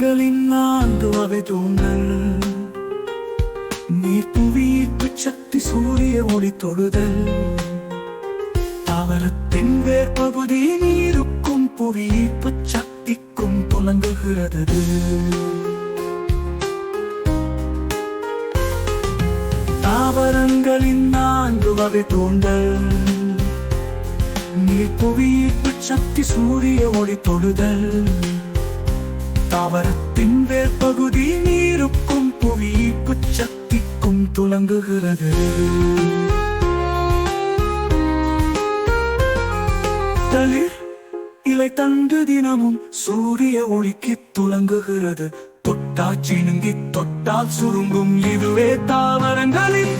தொடுதல் நீர் புவியீர்ப்பு சக்தி சூரிய ஒளி தொழுதல் தாவரத்தின் வேர்பகுதி நீருக்கும் புவியீர்ப்பு சக்திக்கும் புலங்குகிறது தாவரங்களின் நான்கு வகை தூண்டல் நீர் புவியீர்ப்பு சக்தி சூரிய ஒளி தொழுதல் தாவரத்தின் வேர்பகுதி நீருக்கும் புவியீர்ப்பு சக்திக்கும் துலங்குகிறது. தளிர் இலை தண்டு தினமும் சூரிய ஒளிக்கு துலங்குகிறது. தொட்டா சினுங்கி தொட்டால் சுருங்கும். இதுவே தாவரங்களின்